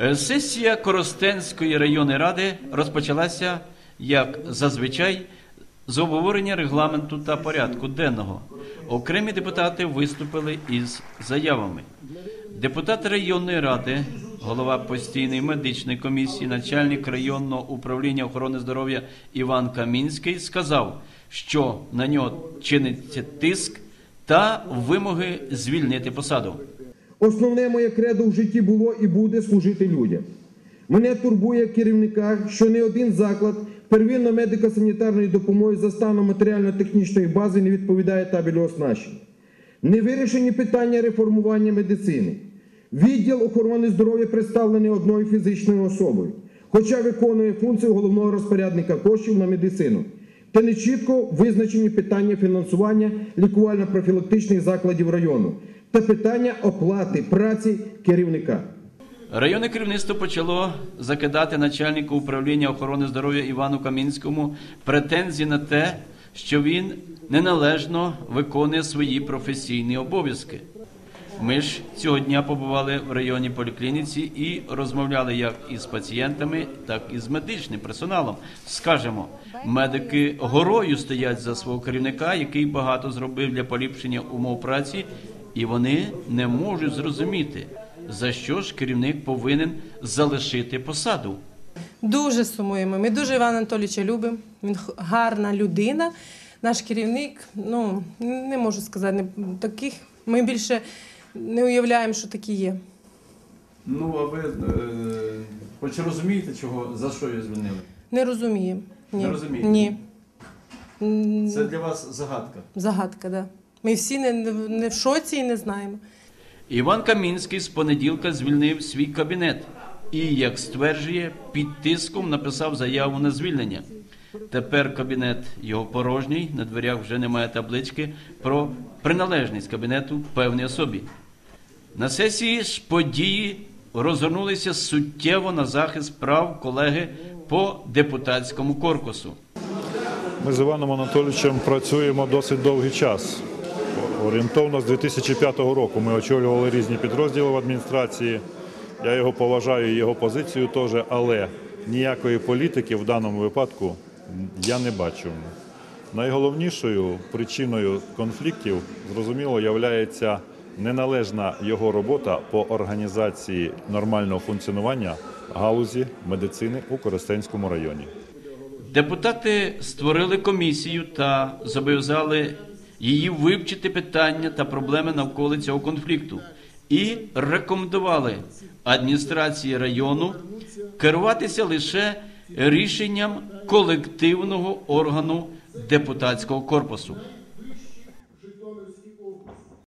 Е, Сесія Коростенської районної ради розпочалася, як зазвичай, з обговорення регламенту та порядку денного. Окремі депутати виступили із заявами. Депутат районної ради, голова постійної медичної комісії, начальник районного управління охорони здоров'я Іван Камінський сказав, що на нього чиниться тиск та вимоги звільнити посаду. Основне моє кредо в житті було і буде служити людям. Мене турбує керівника, що не один заклад первинно медико-санітарної допомоги за станом матеріально-технічної бази не відповідає табелю оснащення. Не вирішені питання реформування медицини. Відділ охорони здоров'я представлений одною фізичною особою, хоча виконує функцію головного розпорядника коштів на медицину. Та не чітко визначені питання фінансування лікувально-профілактичних закладів району та питання оплати праці керівника. Районне керівництво почало закидати начальнику управління охорони здоров'я Івану Камінському претензії на те, що він неналежно виконує свої професійні обов'язки. Ми ж цього дня побували в районній поліклініці і розмовляли як із пацієнтами, так і з медичним персоналом. Скажемо, медики горою стоять за свого керівника, який багато зробив для поліпшення умов праці, і вони не можуть зрозуміти, за що ж керівник повинен залишити посаду. Дуже сумуємо. Ми дуже Івана Анатолійовича любимо. Він гарна людина. Наш керівник, ну не можу сказати, не, таких ми більше не уявляємо, що такі є. Ну а ви е, хоч розумієте, чого за що його звільнили? Не розуміємо. Ні. Не розумієте? Ні. Це для вас загадка. Загадка, да. Ми всі не, не в шоці і не знаємо. Іван Камінський з понеділка звільнив свій кабінет і, як стверджує, під тиском написав заяву на звільнення. Тепер кабінет його порожній, на дверях вже немає таблички про приналежність кабінету певній особі. На сесії ж події розгорнулися суттєво на захист прав колеги по депутатському корпусу. Ми з Іваном Анатолійовичем працюємо досить довгий час. Орієнтовно з 2005 року ми очолювали різні підрозділи в адміністрації. Я його поважаю його позицію теж, але ніякої політики в даному випадку я не бачу. Найголовнішою причиною конфліктів, зрозуміло, є неналежна його робота по організації нормального функціонування галузі медицини у Коростенському районі. Депутати створили комісію та зобов'язали її вивчити питання та проблеми навколо цього конфлікту і рекомендували адміністрації району керуватися лише рішенням колективного органу депутатського корпусу.